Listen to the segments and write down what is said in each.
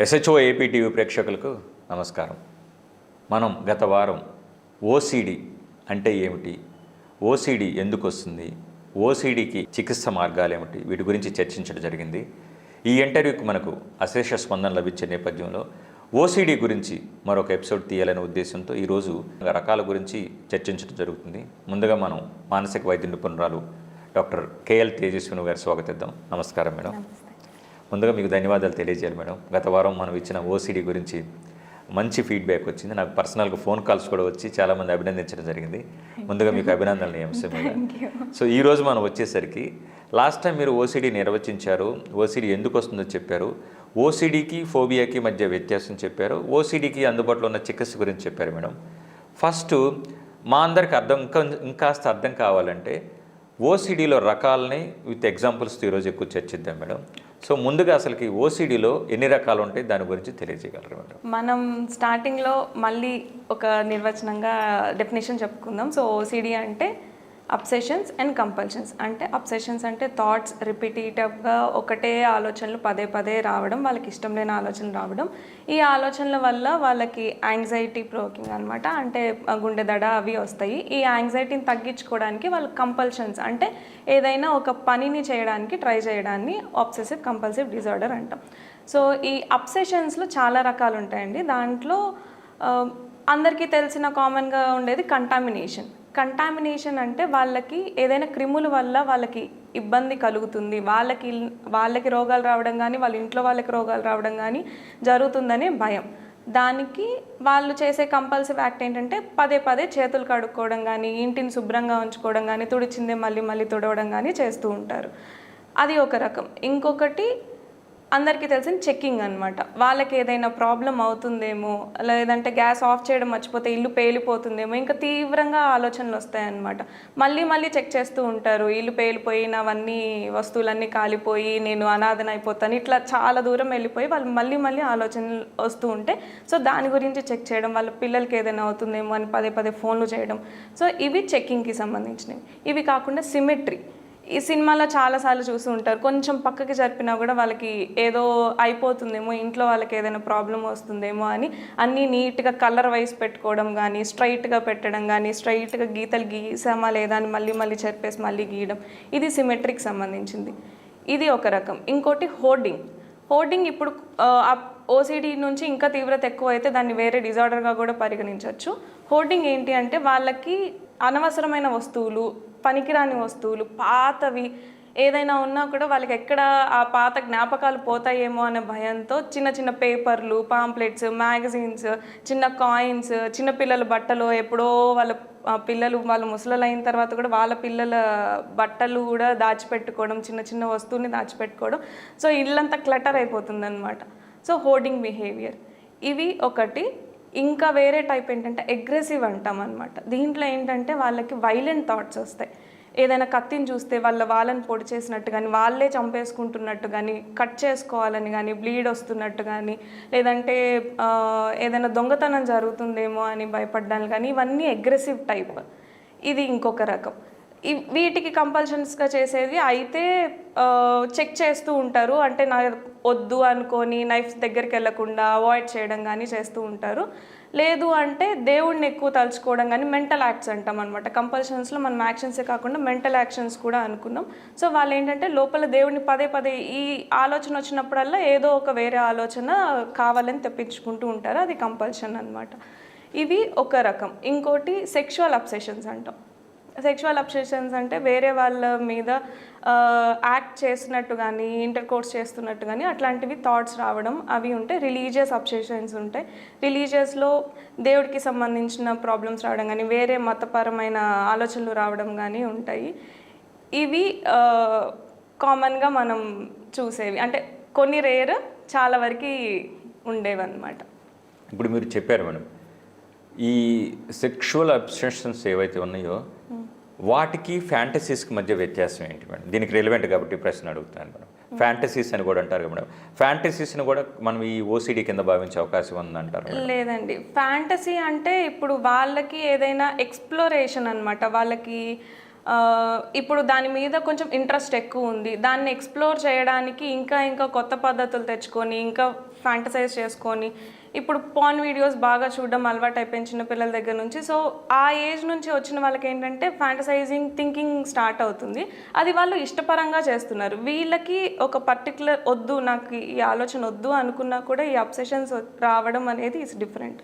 SHO AP TV ప్రేక్షకులకు నమస్కారం. మనం గత వారం ఓసిడి అంటే ఏమిటి? ఓసిడి ఎందుకు వస్తుంది? ఓసిడికి చికిత్స మార్గాలు ఏమిటి? వీటి గురించి చర్చించడం జరిగింది. ఈ ఇంటర్వ్యూకి మనకు అశేష స్పందన లభించే నేపథ్యంలో ఓసిడి గురించి మరొక ఎపిసోడ్ తీయాలనే ఉద్దేశంతో ఈరోజు రకాల గురించి చర్చించడం జరుగుతుంది. ముందుగా మనం మానసిక వైద్య నిపుణురాలు డాక్టర్ కేఎల్ తేజస్విని గారి స్వాగతిద్దాం. నమస్కారం మేడం. ముందుగా మీకు ధన్యవాదాలు తెలియజేయాలి మేడం. గత వారం మనం ఇచ్చిన ఓసిడి గురించి మంచి ఫీడ్బ్యాక్ వచ్చింది. నాకు పర్సనల్గా ఫోన్ కాల్స్ కూడా వచ్చి చాలామంది అభినందించడం జరిగింది. ముందుగా మీకు అభినందనలు ఈ అంశం మీద సో ఈ రోజు మనం వచ్చేసరికి లాస్ట్ టైం మీరు ఓసిడి నిర్వచించారు. ఓసిడి ఎందుకు వస్తుందో చెప్పారు. ఓసిడికి ఫోబియాకి మధ్య వ్యత్యాసం చెప్పారు. ఓసిడికి అందుబాటులో ఉన్న చికిత్స గురించి చెప్పారు మేడం. ఫస్ట్ మా అందరికి అర్థం ఇంకా ఇంకాస్త అర్థం కావాలంటే ఓసీడీలో రకాలని విత్ ఎగ్జాంపుల్స్తో ఈరోజు ఎక్కువ చర్చిద్దాం మేడం. సో ముందుగా అసలుకి ఓసీడీలో ఎన్ని రకాలు ఉంటాయి దాని గురించి తెలియజేయగలరు మేడం? మనం స్టార్టింగ్లో మళ్ళీ ఒక నిర్వచనంగా డెఫినేషన్ చెప్పుకుందాం. సో ఓసీడీ అంటే అబ్సెషన్స్ అండ్ కంపల్షన్స్. అంటే అబ్సెషన్స్ అంటే థాట్స్ రిపీటేటివ్గా ఒకటే ఆలోచనలు పదే పదే రావడం వాళ్ళకి ఇష్టం లేని ఆలోచనలు రావడం. ఈ ఆలోచనల వల్ల వాళ్ళకి యాంగ్జైటీ ప్రోకింగ్ అనమాట అంటే గుండె దడ అవి వస్తాయి. ఈ యాంగ్జైటీని తగ్గించుకోవడానికి వాళ్ళ కంపల్షన్స్ అంటే ఏదైనా ఒక పనిని చేయడానికి ట్రై చేయడాన్ని ఆబ్సెసివ్ కంపల్సివ్ డిజార్డర్ అంటాం. సో ఈ అబ్సెషన్స్లో చాలా రకాలు ఉంటాయండి దాంట్లో అందరికీ తెలిసిన కామన్గా ఉండేది కంటామినేషన్. కంటామినేషన్ అంటే వాళ్ళకి ఏదైనా క్రిముల వల్ల వాళ్ళకి ఇబ్బంది కలుగుతుంది. వాళ్ళకి వాళ్ళకి రోగాలు రావడం కానీ వాళ్ళ ఇంట్లో వాళ్ళకి రోగాలు రావడం కానీ జరుగుతుందనే భయం. దానికి వాళ్ళు చేసే కంపల్సివ్ యాక్ట్ ఏంటంటే పదే పదే చేతులు కడుక్కోవడం కానీ ఇంటిని శుభ్రంగా ఉంచుకోవడం కానీ తుడిచిందే మళ్ళీ మళ్ళీ తుడవడం కానీ చేస్తూ ఉంటారు. అది ఒక రకం. ఇంకొకటి అందరికీ తెలిసిన చెక్కింగ్ అనమాట వాళ్ళకి ఏదైనా ప్రాబ్లం అవుతుందేమో లేదంటే గ్యాస్ ఆఫ్ చేయడం మర్చిపోతే ఇల్లు పేలిపోతుందేమో ఇంకా తీవ్రంగా ఆలోచనలు వస్తాయన్నమాట మళ్ళీ మళ్ళీ చెక్ చేస్తూ ఉంటారు ఇల్లు పేలిపోయినవన్నీ వస్తువులన్నీ కాలిపోయి నేను అనాథన అయిపోతాను ఇట్లా చాలా దూరం వెళ్ళిపోయి వాళ్ళు మళ్ళీ మళ్ళీ ఆలోచనలు వస్తూ ఉంటే సో దాని గురించి చెక్ చేయడం వాళ్ళ పిల్లలకి ఏదైనా అవుతుందేమో అని పదే పదే ఫోన్లు చేయడం. సో ఇవి చెక్కింగ్కి సంబంధించినవి. ఇవి కాకుండా సిమెట్రీ. ఈ సినిమాలో చాలాసార్లు చూసి ఉంటారు. కొంచెం పక్కకి జరిపినా కూడా వాళ్ళకి ఏదో అయిపోతుందేమో ఇంట్లో వాళ్ళకి ఏదైనా ప్రాబ్లం వస్తుందేమో అని అన్నీ నీట్గా కలర్ వైజ్ పెట్టుకోవడం కానీ స్ట్రైట్గా పెట్టడం కానీ స్ట్రైట్గా గీతలు గీసామా లేదా అని మళ్ళీ మళ్ళీ చెరిపేసి మళ్ళీ గీయడం ఇది సిమెట్రిక్ సంబంధించింది. ఇది ఒక రకం. ఇంకోటి హోర్డింగ్. హోర్డింగ్ ఇప్పుడు ఓసిడి నుంచి ఇంకా తీవ్రత ఎక్కువ అయితే దాన్ని వేరే డిజార్డర్గా కూడా పరిగణించవచ్చు హోర్డింగ్ ఏంటి అంటే వాళ్ళకి అనవసరమైన వస్తువులు పనికిరాని వస్తువులు పాతవి ఏదైనా ఉన్నా కూడా వాళ్ళకి ఎక్కడ ఆ పాత జ్ఞాపకాలు పోతాయేమో అనే భయంతో చిన్న చిన్న పేపర్లు పాంప్లెట్స్ మ్యాగజైన్స్ చిన్న కాయిన్స్ చిన్న పిల్లల బట్టలు ఎప్పుడో వాళ్ళ పిల్లలు వాళ్ళు ముసలలు అయిన తర్వాత కూడా వాళ్ళ పిల్లల బట్టలు కూడా దాచిపెట్టుకోవడం చిన్న చిన్న వస్తువుని దాచిపెట్టుకోవడం. సో ఇల్లంతా క్లటర్ అయిపోతుంది అనమాట సో హోర్డింగ్ బిహేవియర్. ఇవి ఒకటి. ఇంకా వేరే టైప్ ఏంటంటే అగ్రెసివ్ అంటాం అనమాట దీంట్లో ఏంటంటే వాళ్ళకి వైలెంట్ థాట్స్ వస్తాయి. ఏదైనా కత్తిని చూస్తే వాళ్ళ వాళ్ళని పొడి చేసినట్టు కానీ వాళ్ళే చంపేసుకుంటున్నట్టు కానీ కట్ చేసుకోవాలని కానీ బ్లీడ్ వస్తున్నట్టు కానీ లేదంటే ఏదైనా దొంగతనం జరుగుతుందేమో అని భయపడ్డాను కానీ ఇవన్నీ అగ్రెసివ్ టైప్ ఇది ఇంకొక రకం. వీటికి కంపల్షన్స్గా చేసేది అయితే చెక్ చేస్తూ ఉంటారు. అంటే నా వద్దు అనుకొని నైఫ్ దగ్గరికి వెళ్ళకుండా అవాయిడ్ చేయడం కానీ చేస్తూ ఉంటారు. లేదు అంటే దేవుడిని ఎక్కువ తలుచుకోవడం కానీ మెంటల్ యాక్ట్స్ అంటాం అనమాట కంపల్షన్స్లో మనం యాక్షన్సే కాకుండా మెంటల్ యాక్షన్స్ కూడా అనుకున్నాం. సో వాళ్ళు ఏంటంటే లోపల దేవుడిని పదే పదే ఈ ఆలోచన వచ్చినప్పుడల్లా ఏదో ఒక వేరే ఆలోచన కావాలని తెప్పించుకుంటూ ఉంటారు. అది కంపల్షన్ అనమాట ఇవి ఒక రకం. ఇంకోటి సెక్షువల్ అబ్సెషన్స్ అంటాం. సెక్షువల్ అబ్సెషన్స్ అంటే వేరే వాళ్ళ మీద యాక్ట్ చేసినట్టు కానీ ఇంటర్ కోర్స్ చేస్తున్నట్టు కానీ అట్లాంటివి థాట్స్ రావడం అవి ఉంటాయి రిలీజియస్ అబ్సెషన్స్ ఉంటాయి రిలీజియస్లో దేవుడికి సంబంధించిన ప్రాబ్లమ్స్ రావడం కానీ వేరే మతపరమైన ఆలోచనలు రావడం కానీ ఉంటాయి. ఇవి కామన్గా మనం చూసేవి. అంటే కొన్ని రేర్ చాలా వరకు ఉండేవి అనమాట ఇప్పుడు మీరు చెప్పారు మేడం ఈ సెక్షువల్ అబ్సెషన్స్ ఏవైతే ఉన్నాయో వాటికి ఫ్యాంటసీస్కి మధ్య వ్యత్యాసం ఏంటి మేడం? దీనికి రిలవెంట్ కాబట్టి ప్రశ్న అడుగుతాను మేడం. ఫ్యాంటసీస్ అని కూడా అంటారు మేడం. ఫ్యాంటసీస్ని కూడా మనం ఈ ఓసిడి కింద భావించే అవకాశం ఉందంటారు లేదండి. ఫ్యాంటసీ అంటే ఇప్పుడు వాళ్ళకి ఏదైనా ఎక్స్ప్లోరేషన్ అనమాట వాళ్ళకి ఇప్పుడు దాని మీద కొంచెం ఇంట్రెస్ట్ ఎక్కువ ఉంది. దాన్ని ఎక్స్ప్లోర్ చేయడానికి ఇంకా ఇంకా కొత్త పద్ధతులు తెచ్చుకొని ఇంకా ఫ్యాంటసైజ్ చేసుకొని ఇప్పుడు పాన్ వీడియోస్ బాగా చూడడం అలవాటు అయిపోయింది చిన్న పిల్లల దగ్గర నుంచి. సో ఆ ఏజ్ నుంచి వచ్చిన వాళ్ళకి ఏంటంటే ఫ్యాంటసైజింగ్ థింకింగ్ స్టార్ట్ అవుతుంది. అది వాళ్ళు ఇష్టపరంగా చేస్తున్నారు. వీళ్ళకి ఒక పర్టికులర్ వద్దు నాకు ఈ ఆలోచన వద్దు అనుకున్నా కూడా ఈ అబ్సెషన్స్ రావడం అనేది ఇస్ డిఫరెంట్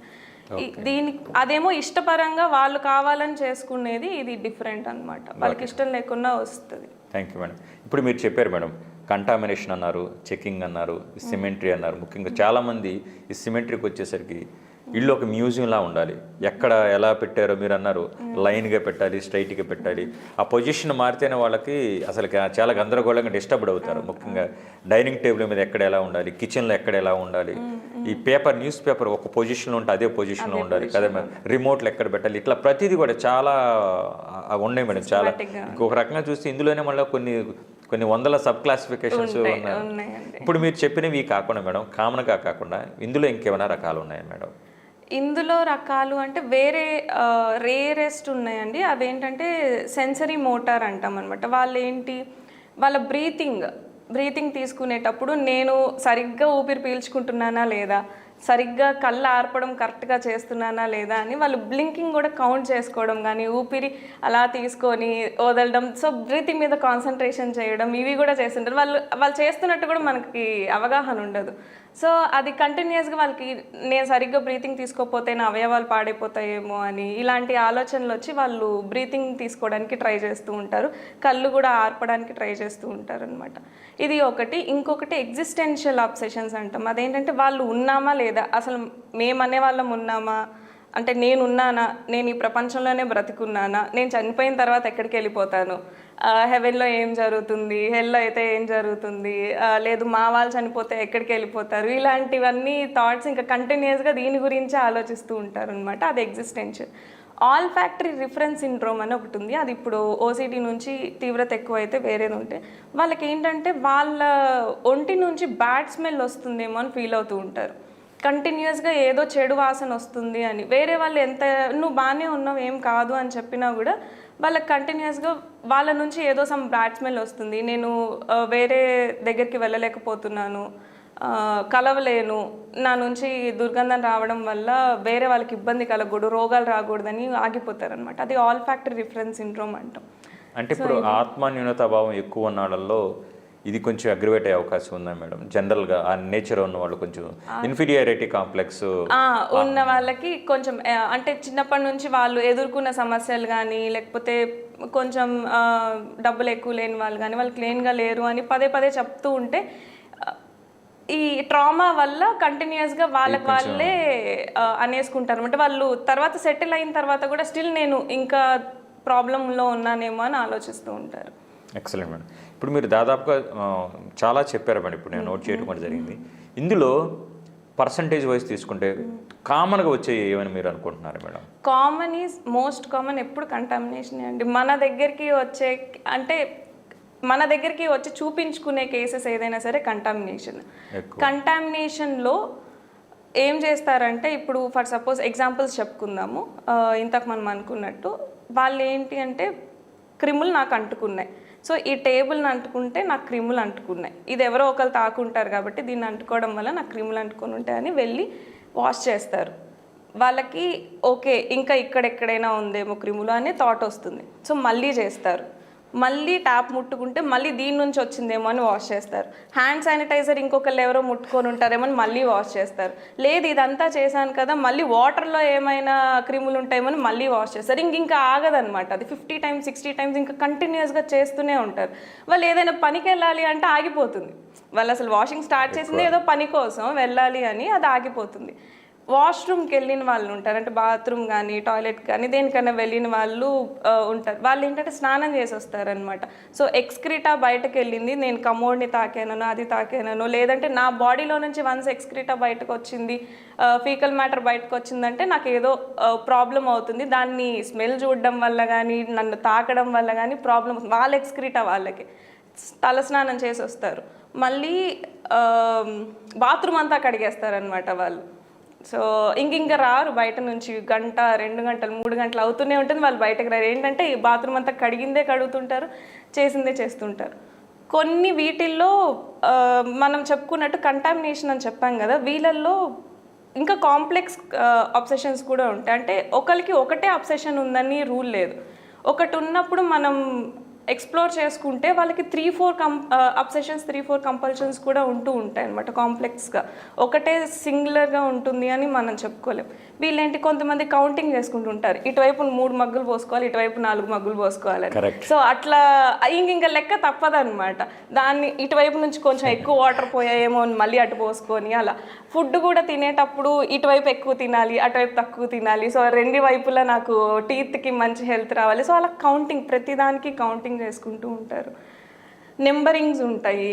దీనికి అదేమో ఇష్టపరంగా వాళ్ళు కావాలని చేసుకునేది ఇది డిఫరెంట్ అన్నమాట. వాళ్ళకి ఇష్టం లేకుండా వస్తుంది. థ్యాంక్ యూ మేడం ఇప్పుడు మీరు చెప్పారు మేడం కంటామినేషన్ అన్నారు చెకింగ్ అన్నారు సిమెంట్రీ అన్నారు. ముఖ్యంగా చాలామంది ఈ సిమెంట్రీకి వచ్చేసరికి ఇల్లు ఒక మ్యూజియంలా ఉండాలి. ఎక్కడ ఎలా పెట్టారో మీరు అన్నారు. లైన్గా పెట్టాలి స్ట్రైట్గా పెట్టాలి. ఆ పొజిషన్ మారితేనే వాళ్ళకి అసలు చాలా గందరగోళంగా డిస్టర్బ్డ్ అవుతారు. ముఖ్యంగా డైనింగ్ టేబుల్ మీద ఎక్కడ ఎలా ఉండాలి కిచెన్లో ఎక్కడ ఎలా ఉండాలి. ఈ పేపర్ న్యూస్ పేపర్ ఒక పొజిషన్లో ఉంటే అదే పొజిషన్లో ఉండాలి. కదా మేడం రిమోట్లు ఎక్కడ పెట్టాలి. ఇట్లా ప్రతిదీ కూడా చాలా ఉన్నాయి మేడం. చాలా ఇంకొక రకంగా చూస్తే ఇందులోనే మళ్ళీ కొన్ని కొన్ని వందల సబ్ క్లాసిఫికేషన్స్ ఉన్నాయి. ఇప్పుడు మీరు చెప్పినవి కాకుండా మేడం కామన్గా కాకుండా ఇందులో ఇంకేమైనా రకాలు ఉన్నాయా మేడం? ఇందులో రకాలు అంటే వేరే రేరెస్ట్ ఉన్నాయండి. అవేంటంటే సెన్సరీ మోటార్ అంటాం అనమాట వాళ్ళు ఏంటి వాళ్ళ బ్రీతింగ్ బ్రీతింగ్ తీసుకునేటప్పుడు నేను సరిగ్గా ఊపిరి పీల్చుకుంటున్నానా లేదా సరిగ్గా కళ్ళు ఆర్పడం కరెక్ట్గా చేస్తున్నానా లేదా అని వాళ్ళు బ్లింకింగ్ కూడా కౌంట్ చేసుకోవడం కానీ ఊపిరి అలా తీసుకొని వదలడం సో బ్రీతింగ్ మీద కాన్సన్ట్రేషన్ చేయడం ఇవి కూడా చేస్తుంటారు. వాళ్ళు వాళ్ళు చేస్తున్నట్టు కూడా మనకి అవగాహన ఉండదు. సో అది కంటిన్యూస్గా వాళ్ళకి నేను సరిగ్గా బ్రీతింగ్ తీసుకోకపోతే నా అవయవాలు పాడైపోతాయేమో అని ఇలాంటి ఆలోచనలు వచ్చి వాళ్ళు బ్రీతింగ్ తీసుకోవడానికి ట్రై చేస్తూ ఉంటారు. కళ్ళు కూడా ఆర్పడానికి ట్రై చేస్తూ ఉంటారు అనమాట ఇది ఒకటి. ఇంకొకటి ఎగ్జిస్టెన్షియల్ అబ్సెషన్స్ అంటాం. అదేంటంటే వాళ్ళు ఉన్నామా లేదా? అసలు మేము అనే వాళ్ళం ఉన్నామా? అంటే నేను ఉన్నానా నేను ఈ ప్రపంచంలోనే బ్రతికున్నానా? నేను చనిపోయిన తర్వాత ఎక్కడికి వెళ్ళిపోతాను? హెవెన్లో ఏం జరుగుతుంది హెల్లో అయితే ఏం జరుగుతుంది లేదు మా వాళ్ళు చనిపోతే ఎక్కడికి వెళ్ళిపోతారు ఇలాంటివన్నీ థాట్స్ ఇంకా కంటిన్యూస్గా దీని గురించి ఆలోచిస్తూ ఉంటారు అనమాట అది existential olfactory reference syndrome అని ఒకటి ఉంది. అది ఇప్పుడు ఓసిటీ నుంచి తీవ్రత ఎక్కువ అయితే వేరేది ఉంటే వాళ్ళకి ఏంటంటే వాళ్ళ ఒంటి నుంచి బ్యాడ్ స్మెల్ వస్తుందేమో అని ఫీల్ అవుతూ ఉంటారు. కంటిన్యూస్గా ఏదో చెడు వాసన వస్తుంది అని. వేరే వాళ్ళు ఎంత నువ్వు బాగానే ఉన్నావు ఏం కాదు అని చెప్పినా కూడా వాళ్ళకి కంటిన్యూస్గా వాళ్ళ నుంచి ఏదో సమ్ బ్యాడ్ స్మెల్ వస్తుంది. నేను వేరే దగ్గరికి వెళ్ళలేకపోతున్నాను. కలవలేను. నా నుంచి దుర్గంధం రావడం వల్ల వేరే వాళ్ళకి ఇబ్బంది కలగకూడదు రోగాలు రాకూడదని ఆగిపోతారు అనమాట అది ఆల్ ఫ్యాక్టరీ రిఫరెన్స్ సిండ్రోమ్ అంటాం. అంటే ఇప్పుడు ఆత్మ న్యూనతాభావం ఎక్కువ ఉన్న వాళ్ళల్లో ఇది కొంచెం అగ్రివేట్ అయ్యే అవకాశం ఉందా మేడం. జనరల్గా ఆ నేచర్ ఉన్న వాళ్ళు కొంచెం ఇన్ఫీరియారిటీ కాంప్లెక్స్ ఉన్న వాళ్ళకి కొంచెం అంటే చిన్నప్పటి నుంచి వాళ్ళు ఎదుర్కొన్న సమస్యలు కానీ లేకపోతే కొంచెం డబ్బులు ఎక్కువ లేని వాళ్ళు కానీ వాళ్ళు క్లీన్గా లేరు అని పదే పదే చెప్తూ ఉంటే ఈ ట్రామా వల్ల కంటిన్యూస్గా వాళ్ళకి వాళ్ళే అనేసుకుంటారు. అంటే వాళ్ళు తర్వాత సెటిల్ అయిన తర్వాత కూడా స్టిల్ నేను ఇంకా ప్రాబ్లంలో ఉన్నానేమో అని ఆలోచిస్తూ ఉంటారు. ఎక్సలెంట్ మేడం ఇప్పుడు మీరు దాదాపుగా చాలా చెప్పారు మేడం ఇప్పుడు నేను నోట్ చేయడం కూడా జరిగింది. ఇందులో పర్సంటేజ్ వైజ్ తీసుకుంటే కామన్గా వచ్చే ఏమని మీరు అనుకుంటున్నారు madam? Common is most common ఎప్పుడు కంటామినేషన్ అండి. మన దగ్గరికి వచ్చే అంటే మన దగ్గరికి వచ్చి చూపించుకునే కేసెస్ ఏదైనా సరే కంటామినేషన్. కంటామినేషన్లో ఏం చేస్తారంటే ఇప్పుడు ఫర్ సపోజ్ ఎగ్జాంపుల్స్ చెప్పుకుందాము. ఇంతకు మనం అనుకున్నట్టు వాళ్ళు ఏంటి అంటే క్రిములు నాకు అంటుకున్నాయి. సో ఈ టేబుల్ని అంటుకుంటే నాకు క్రిములు అంటుకున్నాయి. ఇది ఎవరో ఒకరు తాకుంటారు కాబట్టి దీన్ని అంటుకోవడం వల్ల నాకు క్రిములు అంటుకొని ఉంటాయని వెళ్ళి వాష్ చేస్తారు. వాళ్ళకి ఓకే ఇంకా ఇక్కడెక్కడైనా ఉందేమో క్రిములు అనే థాట్ వస్తుంది. సో మళ్ళీ చేస్తారు. మళ్ళీ ట్యాప్ ముట్టుకుంటే మళ్ళీ దీని నుంచి వచ్చిందేమో అని వాష్ చేస్తారు. హ్యాండ్ శానిటైజర్ ఇంకొకళ్ళు ఎవరో ముట్టుకొని ఉంటారేమో అని మళ్ళీ వాష్ చేస్తారు. లేదు ఇదంతా చేశాను కదా మళ్ళీ వాటర్లో ఏమైనా క్రిములు ఉంటాయేమో అని మళ్ళీ వాష్ చేస్తారు. ఇంక ఇంకా ఆగదనమాట అది ఫిఫ్టీ టైమ్స్ సిక్స్టీ టైమ్స్ ఇంకా కంటిన్యూస్గా చేస్తూనే ఉంటారు. వాళ్ళు ఏదైనా పనికి వెళ్ళాలి అంటే ఆగిపోతుంది. వాళ్ళు అసలు వాషింగ్ స్టార్ట్ చేసింది ఏదో పని కోసం వెళ్ళాలి అని అది ఆగిపోతుంది. వాష్రూమ్కి వెళ్ళిన వాళ్ళు ఉంటారు. అంటే బాత్రూమ్ కానీ టాయిలెట్ కానీ దేనికైనా వెళ్ళిన వాళ్ళు ఉంటారు. వాళ్ళు ఏంటంటే స్నానం చేసి వస్తారనమాట సో ఎక్స్క్రీటా బయటకు వెళ్ళింది. నేను కమోడ్ని తాకానో అది తాకానో లేదంటే నా బాడీలో నుంచి వన్స్ ఎక్స్క్రీటా బయటకు వచ్చింది ఫీకల్ మ్యాటర్ బయటకు వచ్చిందంటే నాకు ఏదో ప్రాబ్లం అవుతుంది. దాన్ని స్మెల్ చూడడం వల్ల కానీ నన్ను తాకడం వల్ల కానీ ప్రాబ్లం వాళ్ళ ఎక్స్క్రీటా వాళ్ళకి. తలస్నానం చేసి వస్తారు. మళ్ళీ బాత్రూమ్ అంతా కడిగేస్తారనమాట వాళ్ళు. సో ఇంక ఇంకా రారు బయట నుంచి గంట రెండు గంటలు మూడు గంటలు అవుతూనే ఉంటుంది. వాళ్ళు బయటకు రారు. ఏంటంటే ఈ బాత్రూమ్ అంతా కడిగిందే కడుగుతుంటారు చేసిందే చేస్తుంటారు. కొన్ని వీటిల్లో మనం చెప్పుకున్నట్టు కంటామినేషన్ అని చెప్పాం కదా వీళ్ళల్లో ఇంకా కాంప్లెక్స్ అబ్సెషన్స్ కూడా ఉంటాయి. అంటే ఒకరికి ఒకటే అబ్సెషన్ ఉందని రూల్ లేదు. ఒకటి ఉన్నప్పుడు మనం ఎక్స్ప్లోర్ చేసుకుంటే వాళ్ళకి three four come obsessions three four compulsions కూడా ఉంటూ ఉంటాయి అనమాట కాంప్లెక్స్గా ఒకటే సింగులర్గా ఉంటుంది అని మనం చెప్పుకోలేం. వీళ్ళేంటి కొంతమంది కౌంటింగ్ చేసుకుంటూ ఉంటారు. ఇటువైపు మూడు మగ్గులు పోసుకోవాలి ఇటువైపు నాలుగు మగ్గులు పోసుకోవాలి. సో అట్లా ఇంక ఇంకా లెక్క తప్పదన్నమాట. దాన్ని ఇటువైపు నుంచి కొంచెం ఎక్కువ వాటర్ పోయాయేమో అని మళ్ళీ అటు పోసుకొని అలా. ఫుడ్ కూడా తినేటప్పుడు ఇటువైపు ఎక్కువ తినాలి అటువైపు తక్కువ తినాలి. సో రెండు వైపులా నాకు టీత్కి మంచి హెల్త్ రావాలి. సో అలా కౌంటింగ్ ప్రతిదానికి కౌంటింగ్ చేసుకుంటూ ఉంటారు. నెంబరింగ్స్ ఉంటాయి.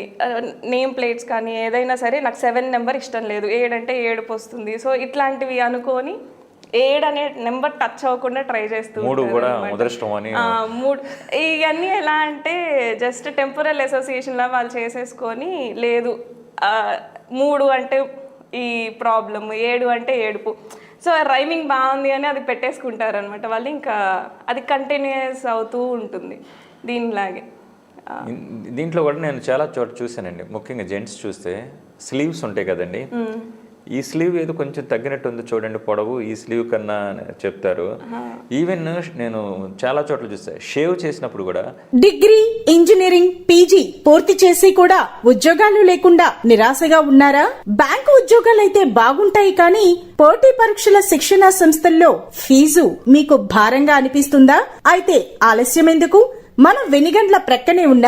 నేమ్ ప్లేట్స్ కానీ ఏదైనా సరే నాకు సెవెన్ నెంబర్ ఇష్టం లేదు. ఏడంటే ఏడుపు వస్తుంది. సో ఇట్లాంటివి అనుకొని ఏడు అనే నెంబర్ టచ్ అవ్వకుండా ట్రై చేస్తూ మూడు ఇవన్నీ ఎలా అంటే జస్ట్ టెంపరల్ అసోసియేషన్లా వాళ్ళు చేసేసుకొని లేదు. మూడు అంటే ఈ ప్రాబ్లమ్ ఏడు అంటే ఏడుపు. సో రైమింగ్ బాగుంది అని అది పెట్టేసుకుంటారు అనమాట వాళ్ళు ఇంకా అది కంటిన్యూస్ అవుతూ ఉంటుంది. దీనిలాగే. దీంట్లో కూడా నేను చాలా చోట చూశానండి. ముఖ్యంగా జెంట్స్ చూస్తే స్లీవ్స్ ఉంటాయి కదండి. ఈ స్లీవ్ ఏదో కొంచెం తగ్గినట్టు ఉంది చూడండి పొడవు ఈ స్లీవ్ కన్నా అని చెప్తారు ఈవెన్ నేను చాలా చోట్ల చూస్తా. షేవ్ చేసినప్పుడు కూడా డిగ్రీ ఇంజనీరింగ్ పీజీ పూర్తి చేసి కూడా ఉద్యోగాలు లేకుండా నిరాశగా ఉన్నారా? బ్యాంకు ఉద్యోగాలైతే బాగుంటాయి కానీ పోటీ పరీక్షల శిక్షణ సంస్థల్లో ఫీజు మీకు భారంగా అనిపిస్తుందా? అయితే ఆలస్యం ఎందుకు మన వెనిగండ్ల ప్రక్కనే ఉన్న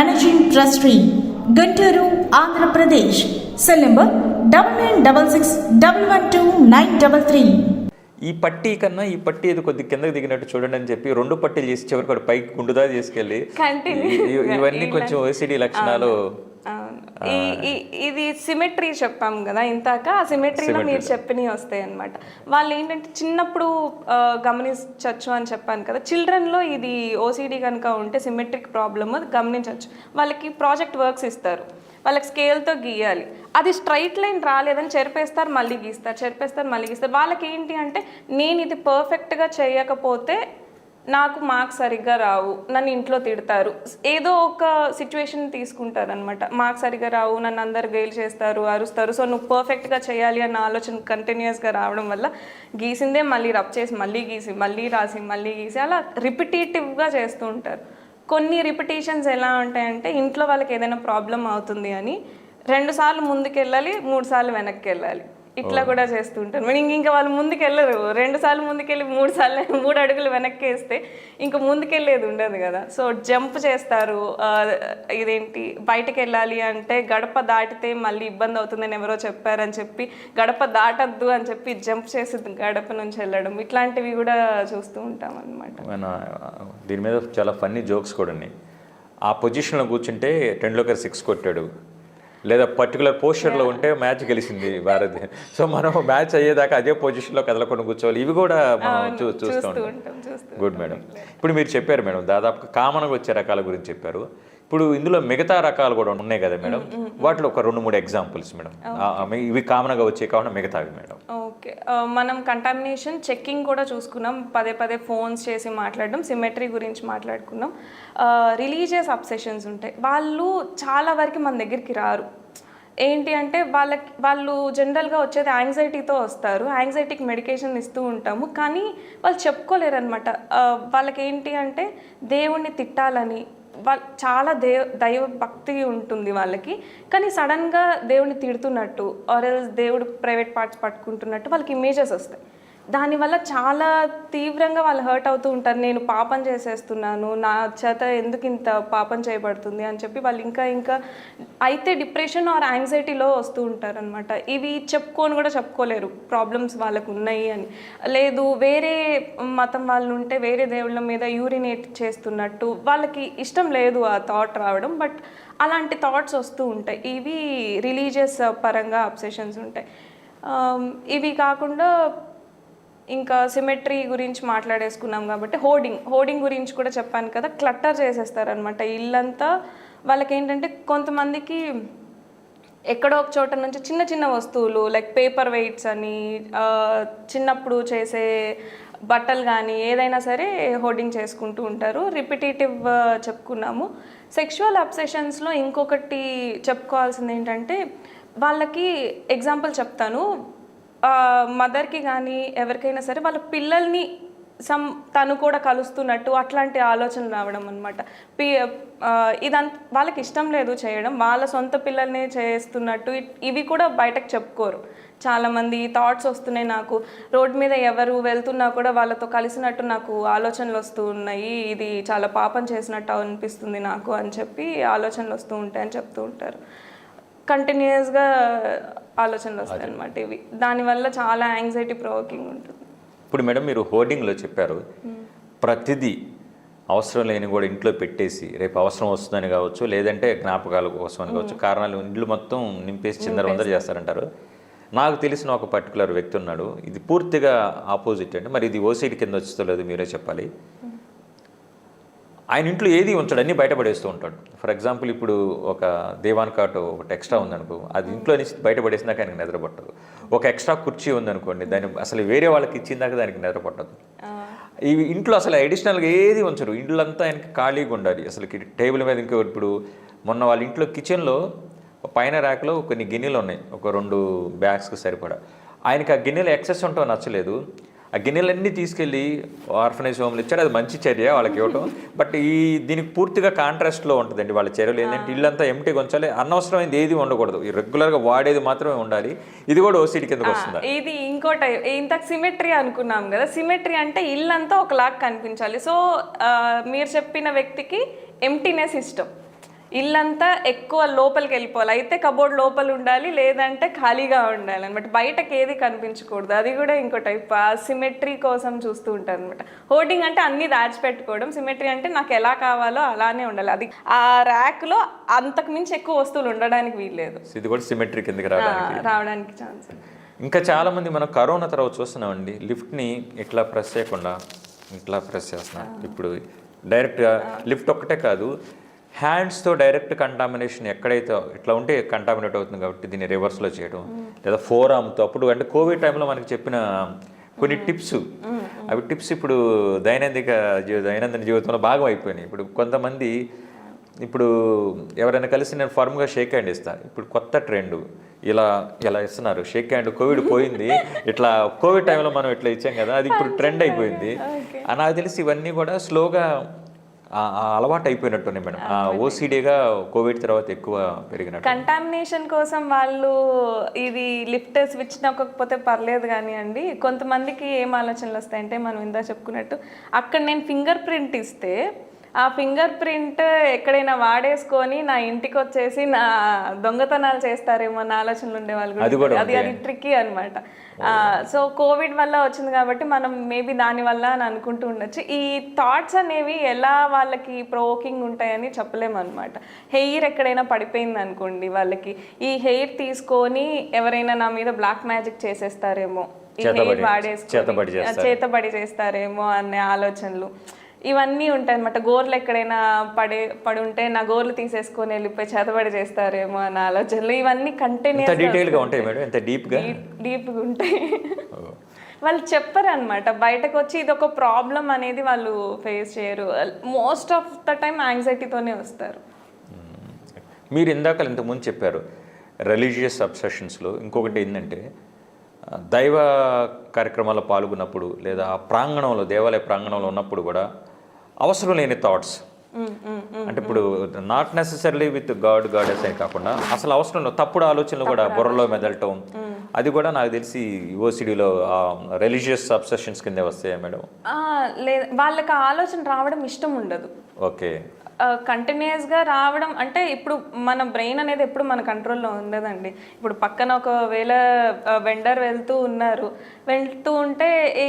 managing trustee Guntur Andhra Pradesh cell number double nine double six double one two nine double three ఈ పట్టీ కన్నా ఈ పట్టీ ఏదో కొద్ది కిందకి దిగినట్టు చూడండి అని చెప్పి రెండు పట్టీలు చేసి చివరికి పైకి గుండుదా తీసుకెళ్ళి ఇవన్నీ కొంచెం ఓసిడి లక్షణాలు ఇది సిమెట్రీ చెప్పాం కదా ఇంతాక ఆ సిమెట్రీలో మీరు చెప్పినవి వస్తాయి అనమాట వాళ్ళు ఏంటంటే చిన్నప్పుడు గమనించవచ్చు అని చెప్పాను కదా. చిల్డ్రన్లో ఇది ఓసిడి కనుక ఉంటే సిమెట్రిక్ ప్రాబ్లమ్ గమనించవచ్చు వాళ్ళకి ప్రాజెక్ట్ వర్క్స్ ఇస్తారు. వాళ్ళకి స్కేల్తో గీయాలి. అది స్ట్రైట్ లైన్ రాలేదని చెరిపేస్తారు మళ్ళీ గీస్తారు. చెరిపేస్తారు మళ్ళీ గీస్తారు. వాళ్ళకి ఏంటి అంటే నేను ఇది పర్ఫెక్ట్గా చేయకపోతే నాకు మార్క్స్ సరిగ్గా రావు నన్ను ఇంట్లో తిడతారు. ఏదో ఒక సిచ్యువేషన్ తీసుకుంటారు అనమాట మార్క్స్ సరిగ్గా రావు నన్ను అందరు గెయిల్ చేస్తారు అరుస్తారు. సో నువ్వు పర్ఫెక్ట్గా చేయాలి అన్న ఆలోచన కంటిన్యూస్గా రావడం వల్ల గీసిందే మళ్ళీ రబ్ చేసి మళ్ళీ గీసి మళ్ళీ రాసి మళ్ళీ గీసి అలా రిపిటేటివ్గా చేస్తూ ఉంటారు. కొన్ని రిపిటేషన్స్ ఎలా ఉంటాయంటే ఇంట్లో వాళ్ళకి ఏదైనా ప్రాబ్లం అవుతుంది అని రెండు సార్లు ముందుకు మూడు సార్లు వెనక్కి వెళ్ళాలి. ఇట్లా కూడా చేస్తూ ఉంటాను మరి ఇంక ఇంకా వాళ్ళు ముందుకెళ్ళరు. రెండు సార్లు ముందుకెళ్ళి మూడు సార్లు మూడు అడుగులు వెనక్కి వేస్తే ఇంకా ముందుకెళ్ళేది ఉండదు కదా. సో జంప్ చేస్తారు. ఇదేంటి? బయటకు వెళ్ళాలి అంటే గడప దాటితే మళ్ళీ ఇబ్బంది అవుతుందని ఎవరో చెప్పారని చెప్పి గడప దాటద్దు అని చెప్పి జంప్ చేసి గడప నుంచి వెళ్ళడం. ఇట్లాంటివి కూడా చూస్తూ ఉంటాం అనమాట మన దీని మీద చాలా ఫన్నీ జోక్స్ కూడా ఉన్నాయి. ఆ పొజిషన్లో కూర్చుంటే టెండూల్కర్ సిక్స్ కొట్టాడు. లేదా పర్టికులర్ పోస్చర్లో ఉంటే మ్యాచ్ గెలిచింది భారత్. సో మనం మ్యాచ్ అయ్యేదాకా అదే పొజిషన్లో కదలకుండా కూర్చోవాలి. ఇవి కూడా మనం చూ చూస్తూ ఉంటాం. గుడ్ మేడం ఇప్పుడు మీరు చెప్పారు మేడం దాదాపు కామన్గా వచ్చే రకాల గురించి చెప్పారు. ఇప్పుడు ఇందులో మిగతా రకాలు కూడా ఉన్నాయి కదా మేడం. వాటిలో ఒక రెండు మూడు ఎగ్జాంపుల్స్ మేడం. ఇవి కామన్గా వచ్చే కాకుండా మిగతావి మేడం. ఓకే. మనం కంటామినేషన్ చెక్కింగ్ కూడా చూసుకున్నాం. పదే పదే ఫోన్స్ చేసి మాట్లాడడం సిమెట్రీ గురించి మాట్లాడుకున్నాం. రిలీజియస్ అబ్సెషన్స్ ఉంటాయి. వాళ్ళు చాలా వరకు మన దగ్గరికి రారు. ఏంటి అంటే వాళ్ళకి వాళ్ళు జనరల్గా వచ్చేది యాంగ్జైటీతో వస్తారు. యాంగ్జైటీకి మెడికేషన్ ఇస్తూ ఉంటాము. కానీ వాళ్ళు చెప్పుకోలేరు అనమాట వాళ్ళకి ఏంటి అంటే దేవుణ్ణి తిట్టాలని చాలా దేవ దైవ భక్తి ఉంటుంది వాళ్ళకి. కానీ సడన్గా దేవుడిని తిడుతున్నట్టు ఆర్ ఎల్స్ దేవుడు ప్రైవేట్ పార్ట్స్ పట్టుకుంటున్నట్టు వాళ్ళకి ఇమేజెస్ వస్తాయి. దానివల్ల చాలా తీవ్రంగా వాళ్ళు హర్ట్ అవుతూ ఉంటారు. నేను పాపం చేసేస్తున్నాను నా చేత ఎందుకు ఇంత పాపం చేయబడుతుంది అని చెప్పి వాళ్ళు ఇంకా ఇంకా అయితే డిప్రెషన్ ఆర్ యాంగ్జైటీలో వస్తూ ఉంటారు అనమాట ఇవి చెప్పుకొని కూడా చెప్పుకోలేరు. ప్రాబ్లమ్స్ వాళ్ళకు ఉన్నాయి అని. లేదు వేరే మతం వాళ్ళు ఉంటే వేరే దేవుళ్ళ మీద యూరినేట్ చేస్తున్నట్టు వాళ్ళకి ఇష్టం లేదు ఆ థాట్ రావడం. బట్ అలాంటి థాట్స్ వస్తూ ఉంటాయి. ఇవి రిలీజియస్ పరంగా అబ్సెషన్స్ ఉంటాయి. Um, ఇవి కాకుండా ఇంకా సిమెట్రీ గురించి మాట్లాడేసుకున్నాం కాబట్టి హోర్డింగ్ హోర్డింగ్ గురించి కూడా చెప్పాను కదా క్లట్టర్ చేసేస్తారనమాట ఇల్లంతా వాళ్ళకి ఏంటంటే కొంతమందికి ఎక్కడో ఒక చోట నుంచి చిన్న చిన్న వస్తువులు లైక్ పేపర్ వెయిట్స్ అని చిన్నప్పుడు చేసే బట్టలు కానీ ఏదైనా సరే హోర్డింగ్ చేసుకుంటూ ఉంటారు. రిపిటేటివ్ చెప్పుకున్నాము. సెక్షువల్ అబ్సెషన్స్లో ఇంకొకటి చెప్పుకోవాల్సింది ఏంటంటే వాళ్ళకి ఎగ్జాంపుల్ చెప్తాను. మదర్కి కానీ ఎవరికైనా సరే వాళ్ళ పిల్లల్ని సమ్ తను కూడా కలుస్తున్నట్టు అట్లాంటి ఆలోచనలు రావడం అనమాట పి ఇదంత వాళ్ళకి ఇష్టం లేదు చేయడం. వాళ్ళ సొంత పిల్లల్ని చేస్తున్నట్టు ఇ- ఇవి కూడా బయటకు చెప్పుకోరు. చాలామంది థాట్స్ వస్తున్నాయి నాకు. రోడ్ మీద ఎవరు వెళ్తున్నా కూడా వాళ్ళతో కలిసినట్టు నాకు ఆలోచనలు వస్తూ ఉన్నాయి. ఇది చాలా పాపం చేసినట్టు అనిపిస్తుంది నాకు అని చెప్పి ఆలోచనలు వస్తూ ఉంటాయని చెప్తూ ఉంటారు. కంటిన్యూస్గా ఆలోచనలు వస్తాయి అనమాట ఇవి. దానివల్ల చాలా యాంగ్జైటీ ప్రొవోకింగ్ ఉంటుంది. ఇప్పుడు మేడం మీరు హోర్డింగ్లో చెప్పారు. ప్రతిదీ అవసరం లేని కూడా ఇంట్లో పెట్టేసి రేపు అవసరం వస్తుందని కావచ్చు లేదంటే జ్ఞాపకాల కోసం అని కావచ్చు కారణాలు ఇండ్లు మొత్తం నింపేసి చిందర వందర చేస్తారంటారు. నాకు తెలిసిన ఒక పర్టికులర్ వ్యక్తి ఉన్నాడు. ఇది పూర్తిగా ఆపోజిట్ అండి. మరి ఇది ఓసీడీ కింద వచ్చేదో లేదు మీరే చెప్పాలి. ఆయన ఇంట్లో ఏది ఉంచాడు అన్నీ బయటపడేస్తూ ఉంటాడు. ఫర్ ఎగ్జాంపుల్ ఇప్పుడు ఒక దేవాన్ కాట్ ఒకటి ఎక్స్ట్రా ఉందనుకో అది ఇంట్లో నుంచి బయటపడేసినాక ఆయనకి నిద్ర పట్టదు ఒక ఎక్స్ట్రా కుర్చీ ఉందనుకోండి దాన్ని అసలు వేరే వాళ్ళకి ఇచ్చిందాక దానికి నిద్ర పట్టదు ఇవి ఇంట్లో అసలు అడిషనల్గా ఏది ఉంచరు. ఇంట్లో అంతా ఆయనకి ఖాళీగా ఉండాలి. అసలు టేబుల్ మీద ఇంకో ఇప్పుడు మొన్న వాళ్ళ ఇంట్లో కిచెన్లో పైన ర్యాక్లో కొన్ని గిన్నెలు ఉన్నాయి. ఒక రెండు బ్యాగ్స్కి సరిపడా. ఆయనకి ఆ గిన్నెలు ఎక్సెస్ ఉంటాం నచ్చలేదు. ఆ గిన్నెలన్నీ తీసుకెళ్ళి ఆర్ఫనైజ్ హోమ్లు ఇచ్చాడు అది మంచి చర్య వాళ్ళకి ఇవ్వటం. బట్ ఈ దీనికి పూర్తిగా కాంట్రాస్ట్లో ఉంటుందండి వాళ్ళ చర్యలు. ఏంటంటే ఇల్లంతా ఎంటీ కొంచాలి అనవసరమైనది ఏది ఉండకూడదు. ఈ రెగ్యులర్గా వాడేది మాత్రమే ఉండాలి. ఇది కూడా ఓసీడీ కిందకు వస్తుంది? ఇది ఇంకోటి ఇంతకు సిమెట్రీ అనుకున్నాం కదా. సిమెట్రీ అంటే ఇల్లంతా ఒకలాగా కనిపించాలి. సో మీరు చెప్పిన వ్యక్తికి ఎంటీనెస్ ఇష్టం. ఇల్లంతా ఎక్కువ లోపలికి వెళ్ళిపోవాలి. అయితే కబోర్డ్ లోపల ఉండాలి లేదంటే ఖాళీగా ఉండాలి అనమాట బయటకి ఏది కనిపించకూడదు. అది కూడా ఇంకో టైప్ ఆ సిమెట్రీ కోసం చూస్తూ ఉంటారు అనమాట హోర్డింగ్ అంటే అన్ని దాచిపెట్టుకోవడం. సిమెట్రీ అంటే నాకు ఎలా కావాలో అలానే ఉండాలి. అది ఆ ర్యాక్లో అంతకు మించి ఎక్కువ వస్తువులు ఉండడానికి వీల్లేదు. ఇది కూడా సిమెట్రీ కిందకి రావడానికి. రావడానికి ఛాన్స్ ఇంకా చాలామంది మనం కరోనా తర్వాత చూస్తున్నామండి. లిఫ్ట్ని ఇట్లా ప్రెస్ చేయకుండా ఇట్లా ప్రెస్ చేస్తున్నాం ఇప్పుడు డైరెక్ట్గా లిఫ్ట్ ఒక్కటే కాదు హ్యాండ్స్తో డైరెక్ట్ కంటామినేషన్ ఎక్కడైతే ఇట్లా ఉంటే కంటామినేట్ అవుతుంది కాబట్టి దీన్ని రివర్స్లో చేయడం లేదా ఫోర్ ఆమ్తో అప్పుడు అంటే కోవిడ్ టైంలో మనకి చెప్పిన కొన్ని టిప్స్. అవి టిప్స్ ఇప్పుడు దైనందిక జీవ దైనందిన జీవితంలో భాగం అయిపోయినాయి. ఇప్పుడు కొంతమంది ఇప్పుడు ఎవరైనా కలిసి నేను ఫర్మ్గా షేక్ హ్యాండ్ ఇస్తాను ఇప్పుడు కొత్త ట్రెండ్. ఇలా ఇలా ఇస్తున్నారు. షేక్ హ్యాండ్ కోవిడ్ పోయింది. ఇట్లా కోవిడ్ టైంలో మనం ఇట్లా ఇచ్చాం కదా అది ఇప్పుడు ట్రెండ్ అయిపోయింది. నాకు తెలిసి ఇవన్నీ కూడా స్లోగా అలవాటు అయిపోయినట్టున్నాయి మేడం. ఓసీడీగా కోవిడ్ తర్వాత ఎక్కువ పెరిగినట్టు. కంటామినేషన్ కోసం వాళ్ళు ఇది లిఫ్ట్ స్విచ్ నొక్కకపోతే పర్లేదు కానీ అండి కొంతమందికి ఏం ఆలోచనలు వస్తాయంటే మనం ఇందా చెప్పుకున్నట్టు అక్కడ నేను ఫింగర్ ప్రింట్ ఇస్తే ఆ ఫింగర్ ప్రింట్ ఎక్కడైనా వాడేసుకొని నా ఇంటికి వచ్చేసి నా దొంగతనాలు చేస్తారేమో అన్న ఆలోచనలు ఉండే వాళ్ళు కూడా అది. అది అది ట్రిక్కీ అనమాట సో కోవిడ్ వల్ల వచ్చింది కాబట్టి మనం మేబీ దాని వల్ల అని అనుకుంటూ ఉండొచ్చు. ఈ థాట్స్ అనేవి ఎలా వాళ్ళకి ప్రోకింగ్ ఉంటాయని చెప్పలేము అనమాట హెయిర్ ఎక్కడైనా పడిపోయింది అనుకోండి వాళ్ళకి ఈ హెయిర్ తీసుకొని ఎవరైనా నా మీద బ్లాక్ మ్యాజిక్ చేసేస్తారేమో. ఈ హెయిర్ చేస్తారు. చేతబడి చేస్తారేమో అనే ఆలోచనలు. ఇవన్నీ ఉంటాయి అనమాట గోర్లు ఎక్కడైనా పడే పడి ఉంటే నా గోర్లు తీసేసుకొని వెళ్ళిపోయి చేతబడి చేస్తారేమో అన్న ఆలోచనలు. ఇవన్నీ కంటిన్యూస్ డీటెయిల్గా ఉంటాయి. మేడం ఎంత డీప్గా డీప్గా ఉంటాయి. వాళ్ళు చెప్పరు అనమాట బయటకు వచ్చి ఇది ఒక ప్రాబ్లం అనేది వాళ్ళు ఫేస్ చేయరు. మోస్ట్ ఆఫ్ ద టైం యాంగ్జైటీతోనే వస్తారు. మీరు ఇందాక ఇంతకుముందు చెప్పారు రిలీజియస్ అబ్సెషన్స్లో ఇంకొకటి ఏంటంటే దైవ కార్యక్రమాల్లో పాల్గొన్నప్పుడు లేదా ప్రాంగణంలో దేవాలయ ప్రాంగణంలో ఉన్నప్పుడు కూడా అవసరం లేని థాట్స్ అంటే ఇప్పుడు not necessary with god goddess అని కాకుండా అసలు అవసరం తప్పుడు ఆలోచనలు కూడా బుర్రలో మెదలటం. అది కూడా నాకు తెలిసి ఓసిడిలో రిలీజియస్ అబ్సెషన్స్ కింద వస్తాయా మేడం? లేదు. వాళ్ళకి ఆలోచన రావడం ఇష్టం ఉండదు. ఓకే. కంటిన్యూస్గా రావడం అంటే ఇప్పుడు మన బ్రెయిన్ అనేది ఎప్పుడు మన కంట్రోల్లో ఉండదండి. ఇప్పుడు పక్కన ఒకవేళ వెండర్ వెళ్తూ ఉన్నారు. వెళ్తూ ఉంటే ఈ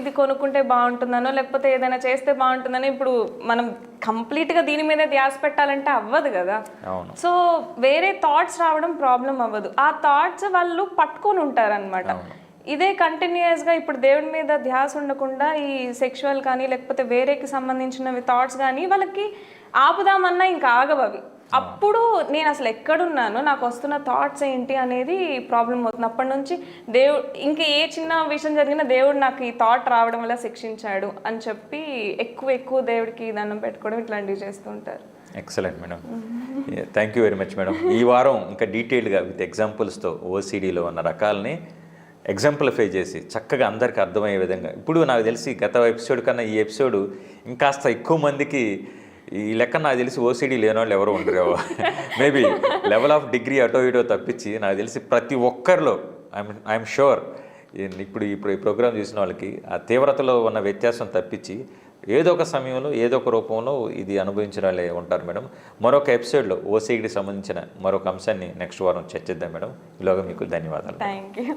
ఇది కొనుక్కుంటే బాగుంటుందనో లేకపోతే ఏదైనా చేస్తే బాగుంటుందని ఇప్పుడు మనం కంప్లీట్గా దీని మీద ధ్యాస పెట్టాలంటే అవ్వదు కదా. సో వేరే థాట్స్ రావడం ప్రాబ్లం అవ్వదు. ఆ థాట్స్ వాళ్ళు పట్టుకొని ఉంటారనమాట ఇదే కంటిన్యూస్గా ఇప్పుడు దేవుడి మీద ధ్యాస ఉండకుండా ఈ సెక్షువల్ కానీ లేకపోతే వేరేకి సంబంధించినవి థాట్స్ కానీ వాళ్ళకి ఆపుదామన్నా ఇంకా ఆగవు అవి. అప్పుడు నేను అసలు ఎక్కడున్నాను నాకు వస్తున్న థాట్స్ ఏంటి అనేది ప్రాబ్లం అవుతుంది. అప్పటి నుంచి దేవుడు ఇంకా ఏ చిన్న విషయం జరిగినా దేవుడు నాకు ఈ థాట్ రావడం వల్ల శిక్షించాడు అని చెప్పి ఎక్కువ ఎక్కువ దేవుడికి దండం పెట్టుకోవడం ఇట్లాంటివి చేస్తూ ఉంటారు. Excellent madam thank you very much madam ఈ వారం ఇంకా డీటెయిల్గా విత్ ఎగ్జాంపుల్స్తో ఓసిడిలో ఉన్న రకాలని ఎగ్జాంపుల్ఫై చేసి చక్కగా అందరికీ అర్థమయ్యే విధంగా. ఇప్పుడు నాకు తెలిసి గత ఎపిసోడ్ కన్నా ఈ ఎపిసోడ్ ఇంకాస్త ఎక్కువ మందికి ఈ లెక్క నాకు తెలిసి ఓసీడీ లేని వాళ్ళు ఎవరు ఉండరేవో మేబీ లెవెల్ ఆఫ్ డిగ్రీ అటో ఇటో తప్పించి నాకు తెలిసి ప్రతి ఒక్కరిలో ఐఎమ్ ఐఎమ్ షూర్ ఇప్పుడు ఇప్పుడు ఈ ప్రోగ్రాం చూసిన వాళ్ళకి ఆ తీవ్రతలో ఉన్న వ్యత్యాసం తప్పించి ఏదో ఒక సమయంలో ఏదో ఒక రూపంలో ఇది అనుభవించిన వాళ్ళే ఉంటారు మేడం. మరొక ఎపిసోడ్లో ఓసీకి సంబంధించిన మరొక అంశాన్ని నెక్స్ట్ వారం చర్చిద్దాం మేడం. ఈలోగా మీకు ధన్యవాదాలు. Thank you